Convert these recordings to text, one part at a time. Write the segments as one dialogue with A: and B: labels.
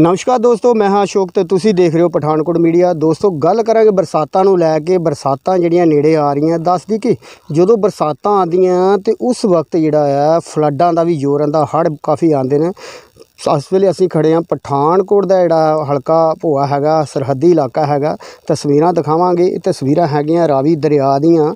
A: ਨਮਸਕਾਰ ਦੋਸਤੋ, ਮੈਂ ਹਾਂ ਅਸ਼ੋਕ ਤੇ ਤੁਸੀਂ ਦੇਖ ਰਹੇ ਹੋ ਪਠਾਨਕੋਟ ਮੀਡੀਆ। ਦੋਸਤੋ, ਗੱਲ ਕਰਾਂਗੇ ਬਰਸਾਤਾਂ ਨੂੰ ਲੈ ਕੇ। ਬਰਸਾਤਾਂ ਜਿਹੜੀਆਂ ਨੇੜੇ ਆ ਰਹੀਆਂ ਦੱਸਦੀ ਕਿ ਜਦੋਂ ਬਰਸਾਤਾਂ ਆਉਂਦੀਆਂ ਤੇ ਉਸ ਵਕਤ ਜਿਹੜਾ ਆ, ਫਲੱਡਾਂ ਦਾ ਵੀ ਜ਼ੋਰ ਆਂਦਾ ਹੜ੍ਹ ਕਾਫੀ ਆਉਂਦੇ ਨੇ। ਇਸ ਵੇਲੇ ਅਸੀਂ ਖੜੇ ਹਾਂ ਪਠਾਨਕੋਟ ਦਾ ਜਿਹੜਾ ਹਲਕਾ ਭੋਆ ਹੈਗਾ, ਸਰਹੱਦੀ ਇਲਾਕਾ ਹੈਗਾ। ਤਸਵੀਰਾਂ ਦਿਖਾਵਾਂਗੇ। ਇਹ ਤਸਵੀਰਾਂ ਹੈਗੀਆਂ ਰਾਵੀ ਦਰਿਆ ਦੀਆਂ।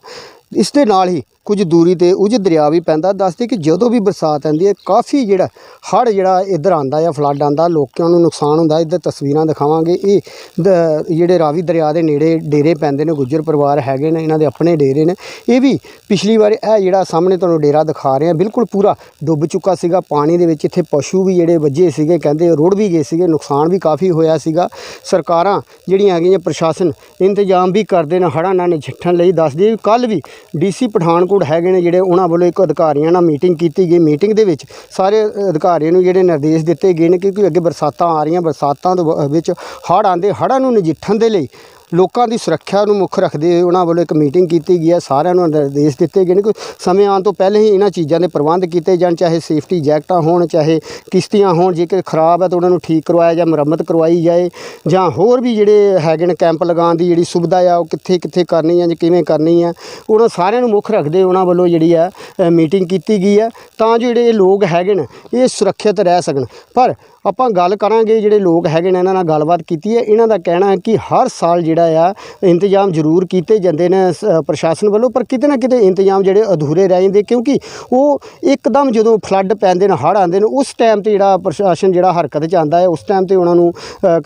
A: ਇਸ ਦੇ ਨਾਲ ਹੀ ਕੁਝ ਦੂਰੀ ਤੇ ਉਜ ਦਰਿਆ ਵੀ ਪੈਂਦਾ। ਦੱਸਦੇ ਕਿ ਜਦੋਂ ਵੀ ਬਰਸਾਤ ਆਉਂਦੀ ਹੈ, ਕਾਫੀ ਜਿਹੜਾ ਹੜ੍ਹ ਜਿਹੜਾ ਇੱਧਰ ਆਂਦਾ ਆ ਫਲੱਡ ਆਂਦਾ ਲੋਕਾਂ ਨੂੰ ਨੁਕਸਾਨ ਹੁੰਦਾ। ਇੱਧਰ ਤਸਵੀਰਾਂ ਦਿਖਾਵਾਂਗੇ। ਇਹ ਦ- ਜਿਹੜੇ ਰਾਵੀ ਦਰਿਆ ਦੇ ਨੇੜੇ ਡੇਰੇ ਪੈਂਦੇ ਨੇ, ਗੁੱਜਰ ਪਰਿਵਾਰ ਹੈਗੇ ਨੇ, ਇਹਨਾਂ ਦੇ ਆਪਣੇ ਡੇਰੇ ਨੇ। ਇਹ ਵੀ ਪਿਛਲੀ ਵਾਰ ਇਹ ਜਿਹੜਾ ਸਾਹਮਣੇ ਤੁਹਾਨੂੰ ਡੇਰਾ ਦਿਖਾ ਰਹੇ ਆ ਬਿਲਕੁਲ ਪੂਰਾ ਡੁੱਬ ਚੁੱਕਾ ਸੀਗਾ। ਪਾਣੀ ਦੇ ਵਿੱਚ ਇੱਥੇ ਪਸ਼ੂ ਵੀ ਜਿਹੜੇ ਵੱਜੇ ਸੀਗੇ, ਕਹਿੰਦੇ ਰੋੜ ਵੀ ਗਏ ਸੀਗੇ, ਨੁਕਸਾਨ ਵੀ ਕਾਫੀ ਹੋਇਆ ਸੀਗਾ। ਸਰਕਾਰਾਂ ਜਿਹੜੀਆਂ ਹੈਗੀਆਂ, ਪ੍ਰਸ਼ਾਸਨ ਇੰਤਜ਼ਾਮ ਵੀ ਕਰਦੇ ਨੇ ਹੜ੍ਹਾਂ ਨਾਲ ਨਜਿੱਠਣ ਲਈ। ਦੱਸਦੀ ਕੱਲ ਵੀ ਡੀਸੀ ਪਠਾਨਕੋਟ ਹੈਗੇ ਨੇ ਜਿਹੜੇ ਉਹਨਾਂ ਵੱਲੋਂ ਇੱਕ ਅਧਿਕਾਰੀਆਂ ਨਾਲ ਮੀਟਿੰਗ ਕੀਤੀ ਗਈ। ਮੀਟਿੰਗ ਦੇ ਵਿੱਚ ਸਾਰੇ ਅਧਿਕਾਰੀਆਂ ਨੂੰ ਜਿਹੜੇ ਨਿਰਦੇਸ਼ ਦਿੱਤੇ ਗਏ ਨੇ ਕਿਉਂਕਿ ਅੱਗੇ ਬਰਸਾਤਾਂ ਆ ਰਹੀਆਂ, ਬਰਸਾਤਾਂ ਦੇ ਵਿੱਚ ਹੜ੍ਹ ਆਉਂਦੇ, ਹੜ੍ਹਾਂ ਨੂੰ ਨਜਿੱਠਣ ਦੇ ਲਈ ਲੋਕਾਂ ਦੀ ਸੁਰੱਖਿਆ ਨੂੰ ਮੁੱਖ ਰੱਖਦੇ ਹੋਏ ਉਹਨਾਂ ਵੱਲੋਂ ਇੱਕ ਮੀਟਿੰਗ ਕੀਤੀ ਗਈ ਹੈ। ਸਾਰਿਆਂ ਨੂੰ ਨਿਰਦੇਸ਼ ਦਿੱਤੇ ਗਏ ਨੇ। ਕਿ ਸਮੇਂ ਆਉਣ ਤੋਂ ਪਹਿਲੇ ਹੀ ਇਹਨਾਂ ਚੀਜ਼ਾਂ ਦੇ ਪ੍ਰਬੰਧ ਕੀਤੇ ਜਾਣ, ਚਾਹੇ ਸੇਫਟੀ ਜੈਕਟਾਂ ਹੋਣ, ਚਾਹੇ ਕਿਸ਼ਤੀਆਂ ਹੋਣ, ਜੇਕਰ ਖਰਾਬ ਹੈ ਤਾਂ ਉਹਨਾਂ ਨੂੰ ਠੀਕ ਕਰਵਾਇਆ ਜਾਂ ਮੁਰੰਮਤ ਕਰਵਾਈ ਜਾਏ, ਜਾਂ ਹੋਰ ਵੀ ਜਿਹੜੇ ਹੈਗੇ ਨੇ ਕੈਂਪ ਲਗਾਉਣ ਦੀ ਜਿਹੜੀ ਸੁਵਿਧਾ ਆ, ਉਹ ਕਿੱਥੇ ਕਿੱਥੇ ਕਰਨੀ ਹੈ ਜਾਂ ਕਿਵੇਂ ਕਰਨੀ ਹੈ ਉਹਨਾਂ ਸਾਰਿਆਂ ਨੂੰ ਮੁੱਖ ਰੱਖਦੇ ਉਹਨਾਂ ਵੱਲੋਂ ਜਿਹੜੀ ਹੈ ਮੀਟਿੰਗ ਕੀਤੀ ਗਈ ਹੈ ਤਾਂ ਜੋ ਜਿਹੜੇ ਇਹ ਲੋਕ ਹੈਗੇ ਨੇ, ਇਹ ਸੁਰੱਖਿਅਤ ਰਹਿ ਸਕਣ। ਪਰ ਆਪਾਂ ਗੱਲ ਕਰਾਂਗੇ ਜਿਹੜੇ ਲੋਕ ਹੈਗੇ ਨੇ, ਇਹਨਾਂ ਨਾਲ ਗੱਲਬਾਤ ਕੀਤੀ ਹੈ। ਇਹਨਾਂ ਦਾ ਕਹਿਣਾ ਹੈ ਕਿ ਹਰ ਸਾਲ ਜਿਹੜਾ ਆ, ਇੰਤਜ਼ਾਮ ਜ਼ਰੂਰ ਕੀਤੇ ਜਾਂਦੇ ਨੇ ਸ- ਪ੍ਰਸ਼ਾਸਨ ਵੱਲੋਂ, ਪਰ ਕਿਤੇ ਨਾ ਕਿਤੇ ਇੰਤਜ਼ਾਮ ਜਿਹੜੇ ਅਧੂਰੇ ਰਹਿ ਜਾਂਦੇ, ਕਿਉਂਕਿ ਉਹ ਇੱਕਦਮ ਜਦੋਂ ਫਲੱਡ ਪੈਂਦੇ ਨੇ, ਹੜ੍ਹ ਆਉਂਦੇ ਨੇ, ਉਸ ਟਾਈਮ ਤੇ ਜਿਹੜਾ ਪ੍ਰਸ਼ਾਸਨ ਜਿਹੜਾ ਹਰਕਤ 'ਚ ਆਉਂਦਾ ਹੈ, ਉਸ ਟਾਈਮ ਤੇ ਉਹਨਾਂ ਨੂੰ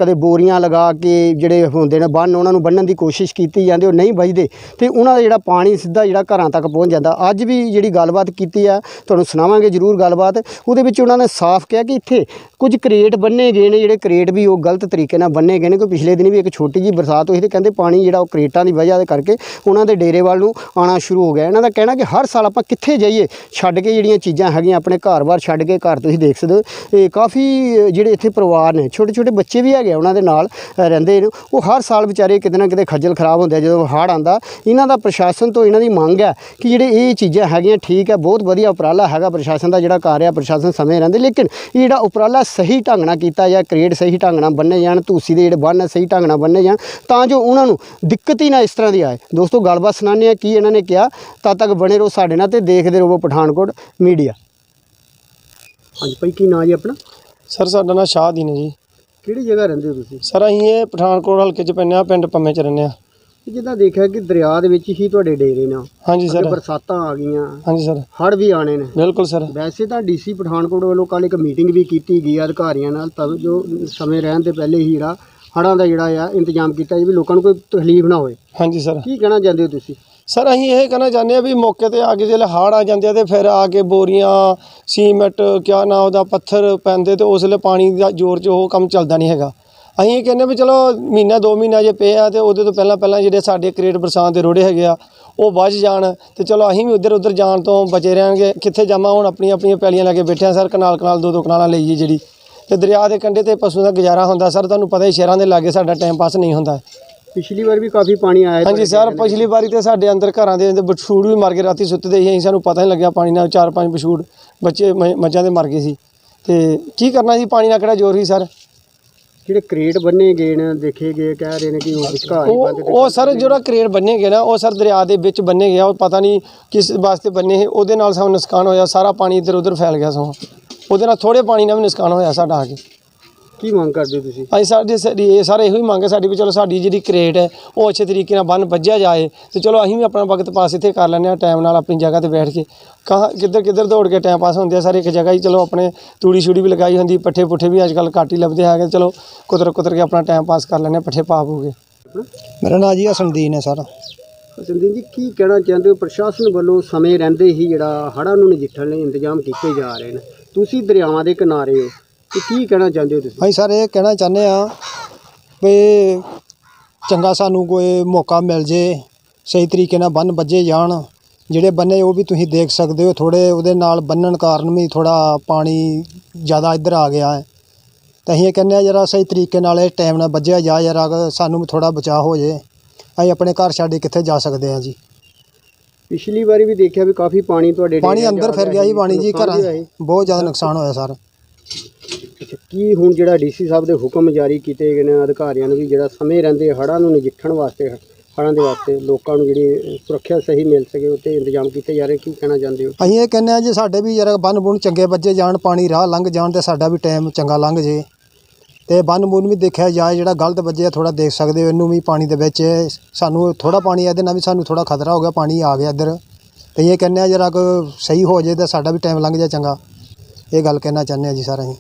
A: ਕਦੇ ਬੋਰੀਆਂ ਲਗਾ ਕੇ ਜਿਹੜੇ ਹੁੰਦੇ ਨੇ ਬੰਨ, ਉਹਨਾਂ ਨੂੰ ਬੰਨਣ ਦੀ ਕੋਸ਼ਿਸ਼ ਕੀਤੀ ਜਾਂਦੀ, ਉਹ ਨਹੀਂ ਵੱਜਦੇ, ਤੇ ਉਹਨਾਂ ਦਾ ਜਿਹੜਾ ਪਾਣੀ ਸਿੱਧਾ ਜਿਹੜਾ ਘਰਾਂ ਤੱਕ ਪਹੁੰਚ ਜਾਂਦਾ। ਅੱਜ ਵੀ ਜਿਹੜੀ ਗੱਲਬਾਤ ਕੀਤੀ ਆ, ਤੁਹਾਨੂੰ ਸੁਣਾਵਾਂਗੇ ਜ਼ਰੂਰ ਗੱਲਬਾਤ, ਉਹਦੇ ਵਿੱਚ ਉਹਨਾਂ ਨੇ ਸਾਫ਼ ਕਿਹਾ ਕਿ ਇੱਥੇ ਕੁਝ ਕਰੇਟ ਬੰਨੇ ਗਏ ਨੇ, ਜਿਹੜੇ ਕਰੇਟ ਵੀ ਉਹ ਗਲਤ ਤਰੀਕੇ ਨਾਲ ਬੰਨੇ ਗਏ ਨੇ ਕਿ ਪਿਛਲੇ ਦਿਨ ਵੀ ਇੱਕ ਛੋਟੀ ਜੀ ਬਰਸਾਤ ਹੋਈ ਤੇ ਕਹਿੰਦੇ ਪਾਣੀ ਜਿਹੜਾ ਉਹ ਕਰੇਟਾਂ ਦੀ ਵਜ੍ਹਾ ਦੇ ਕਰਕੇ ਉਹਨਾਂ ਦੇ ਡੇਰੇ ਵੱਲ ਨੂੰ ਆਣਾ ਸ਼ੁਰੂ ਹੋ ਗਿਆ। ਇਹਨਾਂ ਦਾ ਕਹਿਣਾ ਕਿ ਹਰ ਸਾਲ ਆਪਾਂ ਕਿੱਥੇ ਜਾਈਏ, ਛੱਡ ਕੇ ਜਿਹੜੀਆਂ ਚੀਜ਼ਾਂ ਹੈਗੀਆਂ ਆਪਣੇ ਘਰ-ਬਾਰ ਛੱਡ ਕੇ ਘਰ ਤੁਸੀਂ ਦੇਖ ਸਕਦੇ ਹੋ। ਇਹ ਕਾਫੀ ਜਿਹੜੇ ਇੱਥੇ ਪਰਿਵਾਰ ਨੇ ਛੋਟੇ ਛੋਟੇ ਬੱਚੇ ਵੀ ਹੈਗੇ ਉਹਨਾਂ ਦੇ ਨਾਲ ਰਹਿੰਦੇ ਨੇ। ਉਹ ਹਰ ਸਾਲ ਵਿਚਾਰੇ ਕਿਤੇ ਨਾ ਕਿਤੇ ਖੱਜਲ ਖਰਾਬ ਹੁੰਦੇ ਆ, ਜਦੋਂ ਹੜ੍ਹ ਆਂਦਾ ਇਹਨਾਂ ਦਾ ਪ੍ਰਸ਼ਾਸਨ ਤੋਂ ਇਹਨਾਂ ਦੀ ਮੰਗ ਹੈ ਕਿ ਜਿਹੜੇ ਇਹ ਚੀਜ਼ਾਂ ਹੈਗੀਆਂ ਠੀਕ ਹੈ, ਬਹੁਤ ਵਧੀਆ ਉਪਰਾਲਾ ਹੈਗਾ ਪ੍ਰਸ਼ਾਸਨ ਦਾ ਜਿਹੜਾ ਕਰ ਰਿਹਾ ਪ੍ਰਸ਼ਾਸਨ ਸਮੇਂ ਰਹਿੰਦੇ, ਲੇਕਿਨ ਇਹ ਜਿਹੜਾ ਉਪਰਾਲਾ ਸਹੀ ਢੰਗ ਨਾਲ ਕੀਤਾ ਜਾਂ ਕ੍ਰੀਏਟ ਸਹੀ ਢੰਗ ਨਾਲ ਬੰਨੇ ਜਾਣ, ਧੂਸੀ ਦੇ ਜਿਹੜੇ ਬੰਨ ਸਹੀ ਢੰਗ ਨਾਲ ਬੰਨੇ ਜਾਣ, ਤਾਂ ਜੋ ਉਹਨਾਂ ਨੂੰ ਦਿੱਕਤ ਹੀ ਨਾ ਇਸ ਤਰ੍ਹਾਂ ਦੀ ਆਏ। ਦੋਸਤੋ ਗੱਲਬਾਤ ਸੁਣਾਉਂਦੇ ਆ ਕੀ ਇਹਨਾਂ ਨੇ ਕਿਹਾ। ਤਦ ਤੱਕ ਬਣੇ ਰਹੋ ਸਾਡੇ ਨਾਲ ਤੇ ਦੇਖਦੇ ਰਹੋ ਪਠਾਨਕੋਟ ਮੀਡੀਆ। ਹਾਂਜੀ ਭਾਈ ਕੀ ਨਾਂ ਜੀ ਆਪਣਾ?
B: ਸਰ ਸਾਡਾ ਨਾਂ ਸ਼ਾਹਦੀਨ ਹੈ ਜੀ।
A: ਕਿਹੜੀ ਜਗ੍ਹਾ ਰਹਿੰਦੇ ਹੋ ਤੁਸੀਂ?
B: ਸਰ ਅਸੀਂ ਇਹ ਪਠਾਨਕੋਟ ਹਲਕੇ 'ਚ ਪੈਂਦੇ ਹਾਂ ਪਿੰਡ ਪੰਮੇ 'ਚ ਰਹਿੰਦੇ
A: ਤੇ ਜਿੱਦਾਂ ਦੇਖਿਆ ਕਿ ਦਰਿਆ ਦੇ ਵਿੱਚ ਹੀ ਤੁਹਾਡੇ ਡੇਰੇ ਨੇ।
B: ਹਾਂਜੀ ਸਰ।
A: ਬਰਸਾਤਾਂ ਆ ਗਈਆਂ।
B: ਹਾਂਜੀ ਸਰ।
A: ਹੜ੍ਹ ਵੀ ਆਣੇ ਨੇ।
B: ਬਿਲਕੁਲ ਸਰ।
A: ਵੈਸੇ ਤਾਂ ਡੀਸੀ ਪਠਾਨਕੋਟ ਵੱਲੋਂ ਕੱਲ ਇੱਕ ਮੀਟਿੰਗ ਵੀ ਕੀਤੀ ਗਈ ਆ ਅਧਿਕਾਰੀਆਂ ਨਾਲ। ਤਾਂ ਜੋ ਸਮੇਂ ਰਹਿਣ ਦੇ ਪਹਿਲੇ ਹੀ ਜਿਹੜਾ ਹੜ੍ਹਾਂ ਦਾ ਜਿਹੜਾ ਆ ਇੰਤਜ਼ਾਮ ਕੀਤਾ ਜੀ ਵੀ ਲੋਕਾਂ ਨੂੰ ਕੋਈ ਤਕਲੀਫ ਨਾ ਹੋਏ
B: ਹਾਂਜੀ ਸਰ।
A: ਕੀ ਕਹਿਣਾ ਚਾਹੁੰਦੇ ਹੋ ਤੁਸੀਂ?
B: ਸਰ ਅਸੀਂ ਇਹ ਕਹਿਣਾ ਚਾਹੁੰਦੇ ਆ ਵੀ ਮੌਕੇ ਤੇ ਆ ਕੇ ਜਿਹੜੇ ਹੜ੍ਹ ਆ ਜਾਂਦੇ ਆ ਤੇ ਫਿਰ ਆ ਕੇ ਬੋਰੀਆਂ ਸੀਮੈਂਟ ਕਿਆ ਨਾ ਉਹਦਾ ਪੱਥਰ ਪੈਂਦੇ ਤੇ ਉਸ ਵੇਲੇ ਪਾਣੀ ਦਾ ਜ਼ੋਰ 'ਚ ਉਹ ਕੰਮ ਚੱਲਦਾ ਨਹੀਂ ਹੈਗਾ। ਅਸੀਂ ਇਹ ਕਹਿੰਦੇ ਵੀ ਚਲੋ ਮਹੀਨਾ ਦੋ ਮਹੀਨਾ ਜੇ ਪਏ ਆ ਤੇ ਉਹਦੇ ਤੋਂ ਪਹਿਲਾਂ ਪਹਿਲਾਂ ਜਿਹੜੇ ਸਾਡੇ ਕ੍ਰੇਟ ਬਰਸਾਤ ਦੇ ਰੋੜੇ ਹੈਗੇ ਆ ਉਹ ਵੱਜ ਜਾਣ ਤੇ ਚਲੋ ਅਸੀਂ ਵੀ ਉੱਧਰ ਉੱਧਰ ਜਾਣ ਤੋਂ ਬਚੇ ਰਹਾਂਗੇ ਕਿੱਥੇ ਜਾਵਾਂ ਹੁਣ ਆਪਣੀਆਂ ਆਪਣੀਆਂ ਪੈਲੀਆਂ ਲੈ ਕੇ ਬੈਠੇ ਆ ਸਰ ਕਨਾਲ ਕਨਾਲ ਦੋ ਦੋ ਕਨਾਲਾਂ ਲਈਏ ਜਿਹੜੀ। ਤੇ ਦਰਿਆ ਦੇ ਕੰਢੇ ਤੇ ਪਸ਼ੂ ਦਾ ਗੁਜ਼ਾਰਾ ਹੁੰਦਾ ਸਰ ਤੁਹਾਨੂੰ ਪਤਾ ਹੀ ਸ਼ਹਿਰਾਂ ਦੇ ਲਾਗੇ ਸਾਡਾ ਟਾਈਮ ਪਾਸ ਨਹੀਂ ਹੁੰਦਾ।
A: ਪਿਛਲੀ ਵਾਰ ਵੀ ਕਾਫੀ ਪਾਣੀ ਆਇਆ
B: ਹਾਂਜੀ ਸਰ ਪਿਛਲੀ ਵਾਰੀ ਤੇ ਸਾਡੇ ਅੰਦਰ ਘਰਾਂ ਦੇ ਅੰਦਰ ਬਛੂੜ ਵੀ ਮਰ ਗਏ ਰਾਤੀ ਸੁੱਤੇ ਸੀ ਅਸੀਂ ਸਾਨੂੰ ਪਤਾ ਨਹੀਂ ਲੱਗਿਆ ਪਾਣੀ ਨਾਲ ਚਾਰ ਪੰਜ ਬਛੂੜ ਬੱਚੇ ਮ- ਮੱਝਾਂ ਦੇ ਮਰ ਗਏ ਸੀ। ਤੇ ਕੀ ਕਰਨਾ ਸੀ ਪਾਣੀ ਨਾਲ ਕਿਹੜਾ ਜ਼ੋਰ ਸੀ ਸਰ?
A: ਜਿਹੜੇ ਕ੍ਰੇਟ ਬੰਨੇ ਗਏ ਨੇ ਦੇਖੇ ਗਏ ਕਹਿ ਰਹੇ ਨੇ ਕਿ ਉਹ ਵਿਚਕਾਰ ਹੀ ਬੰਦ
B: ਉਹ ਉਹ ਸਰ ਜਿਹੜਾ ਕਰੇਟ ਬੰਨੇ ਗਿਆ ਨਾ ਉਹ ਸਰ ਦਰਿਆ ਦੇ ਵਿੱਚ ਬੰਨੇ ਗਿਆ ਉਹ ਪਤਾ ਨਹੀਂ ਕਿਸ ਵਾਸਤੇ ਬੰਨੇ ਸੀ ਉਹਦੇ ਨਾਲ ਸਾਨੂੰ ਨੁਕਸਾਨ ਹੋਇਆ ਸਾਰਾ ਪਾਣੀ ਇੱਧਰ ਉੱਧਰ ਫੈਲ ਗਿਆ ਸੋ ਉਹਦੇ ਨਾਲ ਥੋੜੇ ਪਾਣੀ ਨਾਲ ਵੀ ਨੁਕਸਾਨ ਹੋਇਆ ਸਾਡਾ ਆ ਕੇ।
A: ਕੀ ਮੰਗ ਕਰਦੇ ਹੋ ਤੁਸੀਂ?
B: ਅਸੀਂ ਸਾਡੇ ਸਾਡੀ ਇਹ ਸਾਰੇ ਇਹੋ ਹੀ ਮੰਗ ਹੈ ਸਾਡੀ ਵੀ ਚਲੋ ਸਾਡੀ ਜਿਹੜੀ ਕ੍ਰੇਟ ਹੈ ਉਹ ਅੱਛੇ ਤਰੀਕੇ ਨਾਲ ਬੰਨ ਵੱਜਿਆ ਜਾਏ ਤੇ ਚਲੋ ਅਸੀਂ ਵੀ ਆਪਣਾ ਵਕਤ ਪਾਸ ਇੱਥੇ ਕਰ ਲੈਂਦੇ ਹਾਂ ਟਾਈਮ ਨਾਲ ਆਪਣੀ ਜਗ੍ਹਾ ਤੇ ਬੈਠ ਕੇ। ਕਹਾਂ ਕਿੱਧਰ ਕਿੱਧਰ ਦੌੜ ਕੇ ਟਾਈਮ ਪਾਸ ਹੁੰਦੇ ਆ ਸਾਰੇ ਇੱਕ ਜਗ੍ਹਾ ਹੀ ਚਲੋ ਆਪਣੇ ਤੂੜੀ ਛੂੜੀ ਵੀ ਲਗਾਈ ਹੁੰਦੀ ਪੱਠੇ ਪੁੱਠੇ ਵੀ ਅੱਜ ਕੱਲ੍ਹ ਘੱਟ ਹੀ ਲੱਭਦੇ ਹੈਗੇ ਚਲੋ ਕੁਤਰ ਕੁਤਰ ਕੇ ਆਪਣਾ ਟਾਈਮ ਪਾਸ ਕਰ ਲੈਂਦੇ ਹਾਂ ਪੱਠੇ ਪਾ ਪੂਗੇ
C: ਮੇਰਾ ਨਾਂ ਜੀ ਹਸਨਦੀਨ ਹੈ ਸਰ।
A: ਸੰਦੀਪ ਜੀ ਕੀ ਕਹਿਣਾ ਚਾਹੁੰਦੇ ਹੋ? ਪ੍ਰਸ਼ਾਸਨ ਵੱਲੋਂ ਸਮੇਂ ਰਹਿੰਦੇ ਹੀ ਜਿਹੜਾ ਹੜ੍ਹਾਂ ਨੂੰ ਨਜਿੱਠਣ ਲਈ ਇੰਤਜ਼ਾਮ ਕੀਤੇ ਜਾ ਰਹੇ ਨੇ। ਤੁਸੀਂ ਦਰਿਆਵਾਂ ਦੇ ਕਿਨਾਰੇ ਹੋ, ਤੇ ਕੀ ਕਹਿਣਾ ਚਾਹੁੰਦੇ ਹੋ ਤੁਸੀਂ?
C: ਅਸੀਂ ਸਰ ਇਹ ਕਹਿਣਾ ਚਾਹੁੰਦੇ ਆ ਵੀ ਚੰਗਾ ਸਾਨੂੰ ਕੋਈ ਮੌਕਾ ਮਿਲ ਜੇ, ਸਹੀ ਤਰੀਕੇ ਨਾਲ ਬੰਨ ਵੱਜੇ ਜਾਣ, ਜਿਹੜੇ ਬੰਨੇ ਉਹ ਵੀ ਤੁਸੀਂ ਦੇਖ ਸਕਦੇ ਹੋ ਥੋੜੇ ਉਹਦੇ ਨਾਲ ਬੰਨਣ ਕਾਰਨ ਵੀ ਥੋੜਾ ਪਾਣੀ ਜ਼ਿਆਦਾ ਇੱਧਰ ਆ ਗਿਆ ਹੈ। ਤਾਂ ਅਸੀਂ ਇਹ ਕਹਿੰਦੇ ਆ ਜਰਾ ਸਹੀ ਤਰੀਕੇ ਨਾਲ ਇਹ ਟਾਈਮ ਨਾਲ ਵੱਜਿਆ ਜਾ, ਜਰਾ ਸਾਨੂੰ ਵੀ ਥੋੜਾ ਬਚਾਅ ਹੋ ਜੇ। ਅਸੀਂ ਆਪਣੇ ਘਰ ਛੱਡ ਕੇ ਕਿੱਥੇ ਜਾ ਸਕਦੇ ਹਾਂ ਜੀ?
A: ਪਿਛਲੀ ਵਾਰੀ ਵੀ ਦੇਖਿਆ ਵੀ ਕਾਫੀ ਪਾਣੀ ਤੁਹਾਡੇ
C: ਪਾਣੀ ਅੰਦਰ ਫਿਰ ਗਿਆ ਜੀ ਪਾਣੀ ਜੀ
A: ਨੁਕਸਾਨ
C: ਘਰਾਂ।
A: ਵੀ ਹੋਇਆ ਜੀ।
C: ਬਹੁਤ ਜ਼ਿਆਦਾ ਨੁਕਸਾਨ ਹੋਇਆ ਸਰ।
A: ਅੱਛਾ, ਕੀ ਹੁਣ ਜਿਹੜਾ ਡੀਸੀ ਸਾਹਿਬ ਦੇ ਹੁਕਮ ਜਾਰੀ ਕੀਤੇ ਗਏ ਨੇ ਅਧਿਕਾਰੀਆਂ ਨੂੰ ਵੀ ਜਿਹੜਾ ਸਮੇਂ ਰਹਿੰਦੇ ਹੜ੍ਹਾਂ ਨੂੰ ਨਜਿੱਠਣ ਵਾਸਤੇ ਹੜ੍ਹਾਂ ਦੇ ਵਾਸਤੇ ਲੋਕਾਂ ਨੂੰ ਜਿਹੜੀ ਸੁਰੱਖਿਆ ਸਹੀ ਮਿਲ ਸਕੇ ਉੱਤੇ ਇੰਤਜ਼ਾਮ ਕੀਤੇ ਜਾ ਰਹੇ ਕੀ ਕਹਿਣਾ ਚਾਹੁੰਦੇ ਹੋ?
C: ਅਸੀਂ ਇਹ ਕਹਿੰਦੇ ਆ ਜੀ ਸਾਡੇ ਵੀ ਜਰਾ ਬੰਨ ਬੁੰਨ ਚੰਗੇ ਵੱਜੇ ਜਾਣ ਪਾਣੀ ਰਾਹ ਲੰਘ ਜਾਣ ਤੇ ਸਾਡਾ ਵੀ ਟਾਈਮ ਚੰਗਾ ਲੰਘ ਜੇ। ਤੇ ਬੰਨ ਬੁੰਨ ਵੀ ਦੇਖਿਆ ਜਾਏ, ਜਿਹੜਾ ਗਲਤ ਵੱਜਿਆ ਥੋੜਾ ਦੇਖ ਸਕਦੇ ਹੋ, ਇਹਨੂੰ ਵੀ ਪਾਣੀ ਦੇ ਵਿੱਚ ਸਾਨੂੰ ਥੋੜਾ ਪਾਣੀ ਇਹਦੇ ਨਾਲ ਵੀ ਸਾਨੂੰ ਥੋੜਾ ਖਤਰਾ ਹੋ ਗਿਆ, ਪਾਣੀ ਆ ਗਿਆ ਇੱਧਰ। ਤੇ ਇਹ ਕਹਿੰਦੇ ਆ, ਜਰਾ ਸਹੀ ਹੋ ਜੇ ਤਾਂ ਸਾਡਾ ਵੀ ਟਾਈਮ ਲੰਘ ਜਾ ਚੰਗਾ। ਇਹ ਗੱਲ ਕਹਿਣਾ ਚਾਹੁੰਦੇ ਆ ਜੀ ਸਰ ਅਸੀਂ